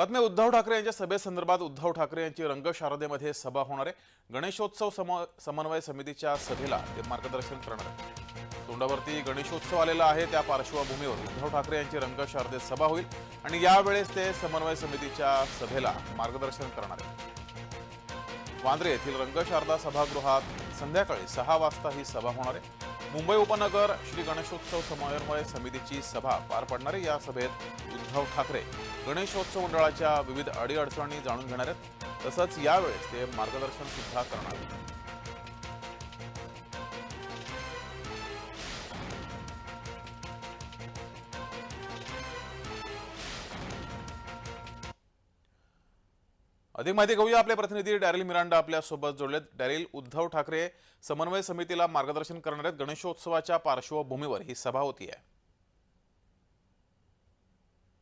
बातम्या उद्धव ठाकरे यांच्या सभेसंदर्भात उद्धव ठाकरे यांची रंगशारदेमध्ये सभा होणार आहे. गणेशोत्सव सम समन्वय समितीच्या सभेला ते मार्गदर्शन करणार आहे तोंडावरती गणेशोत्सव आलेला आहे त्या पार्श्वभूमीवर उद्धव ठाकरे यांची रंगशारदेत सभा होईल आणि यावेळेस ते समन्वय समितीच्या सभेला मार्गदर्शन करणार आहे वांद्रे येथील रंगशारदा सभागृहात संध्याकाळी सहा वाजता ही सभा होणार आहे. मुंबई उपनगर श्री गणेशोत्सव समन्वय समितीची सभा पार पडणार आहे. या सभेत उद्धव ठाकरे गणेशोत्सव मंडळाच्या विविध अडीअडचणी जाणून घेणार आहेत. तसंच यावेळेस ते मार्गदर्शन सुद्धा करणार आहेत. अधिक माहिती घेऊया आपले प्रतिनिधी. डॅरिल मिरांडा आपल्यासोबत जोडलेत. डॅरिल उद्धव ठाकरे समन्वय समितीला मार्गदर्शन करणाऱ्या गणेशोत्सवाच्या पार्श्वभूमीवर ही सभा होती आहे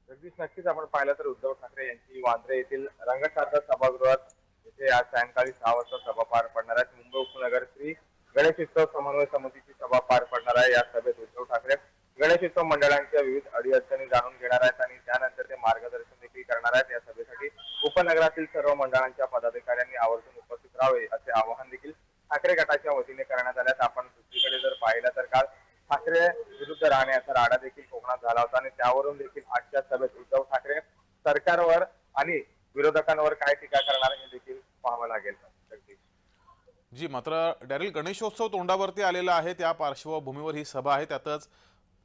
अगदीच नक्कीच आपण पाहिलं तर उद्धव ठाकरे यांची वांद्रे येथील रंगशारदा सभागृहात येथे आज सायंकाळी सहा वाजता सभा पार पडणार आहे मुंबई उपनगर श्री गणेशोत्सव समन्वय समितीची सभा पार पडणार आहे. या सभेत उद्धव ठाकरे गणेशोत्सव मंडळांच्या विविध अडीअडचणी जाणून घेणार आहेत आणि त्यानंतर ते मार्गदर्शन देखील करणार आहेत या सभेसाठी उपनगरातील सर्व मंडळांच्या पदाधिकाऱ्यांनी आवर्जून उपस्थित राहावे असे आवाहन देखील ठाकरे गटाच्या वतीने करण्यात आल्यास आपण दुसरीकडे जर पाहिलं तर काल ठाकरे विरुद्ध राणे राडा देखील कोकणात झाला होता आणि त्यावरून देखील आजच्या सभेत उद्धव ठाकरे सरकारवर आणि विरोधकांवर काय टीका करणार हे देखील पाहावं लागेल. जी मात्र डॅरिल गणेशोत्सव तोंडावरती आलेला आहे. त्या पार्श्वभूमीवर ही सभा आहे. त्यातच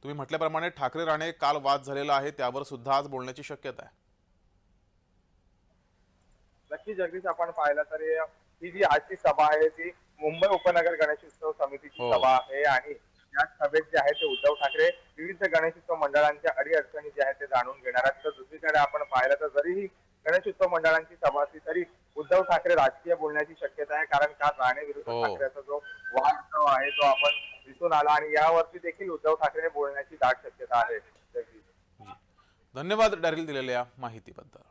तुम्ही म्हटल्याप्रमाणे ठाकरे राणे काल वाद झालेला आहे. त्यावर सुद्धा आज बोलण्याची शक्यता आहे. नक्की जगदीश आपण पाहिलं तर हे- जी आजची सभा आहे ती मुंबई उपनगर गणेशोत्सव समितीची हो. सभा आहे. आणि या सभेत जे आहे ते उद्धव ठाकरे विविध गणेशोत्सव मंडळांच्या अडीअडचणी जे आहेत ते जाणून घेणार आहेत. तर दुसरीकडे आपण पाहिलं तर जरीही गणेशोत्सव मंडळांची सभा असली तरी उद्धव ठाकरे राजकीय बोलण्याची शक्यता आहे. कारण काल राणे विरुद्ध हो. ठाकरेचा जो वाद आहे तो आपण दिसून आला आणि यावरती देखील उद्धव ठाकरे बोलण्याची दाट शक्यता आहे. धन्यवाद डॅरिल दिलेल्या माहितीबद्दल.